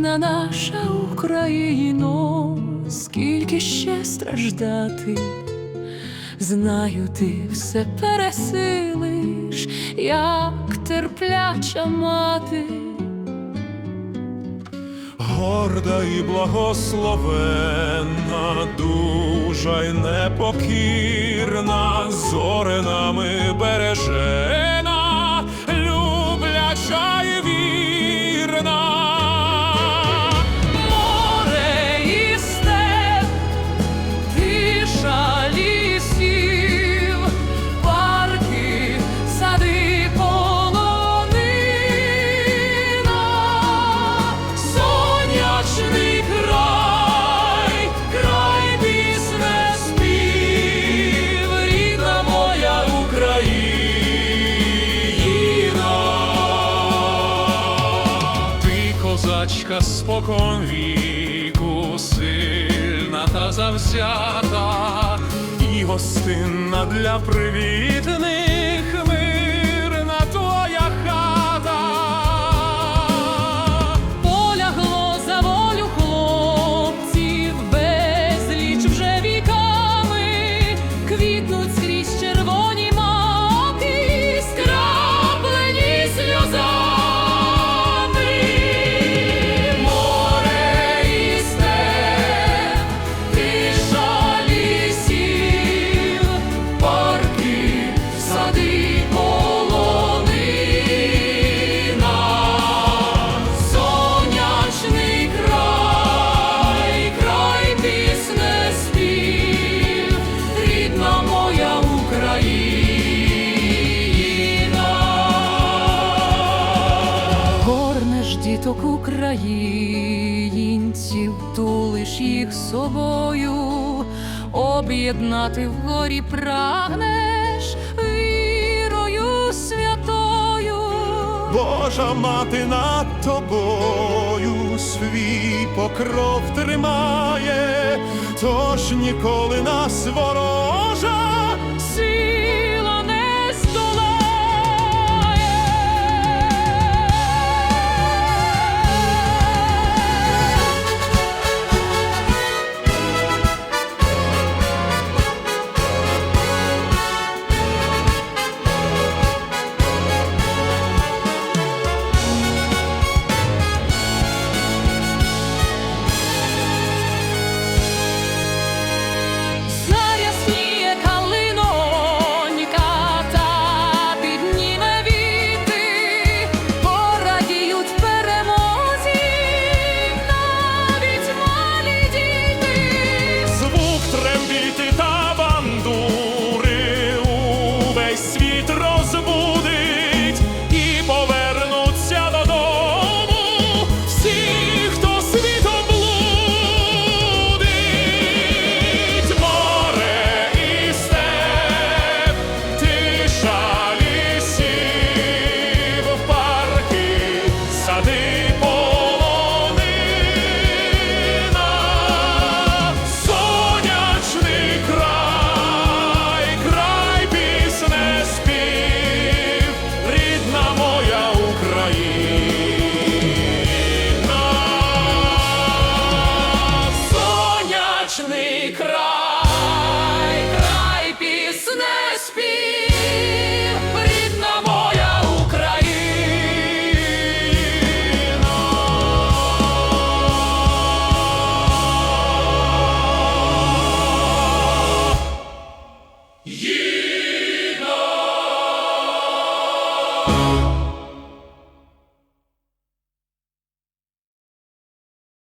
рідна наша Україно, скільки ще страждати, знаю, ти все пересилиш, як терпляча мати. Горда і благословенна, дужа й непокірна, зоринами береже. Козачка спокон віку сильна та завзята, і гостинна для привітних. українців, тулиш їх собою, об'єднати вгорі прагнеш вірою святою, Божа мати над тобою свій покров тримає, тож ніколи нас ворожа.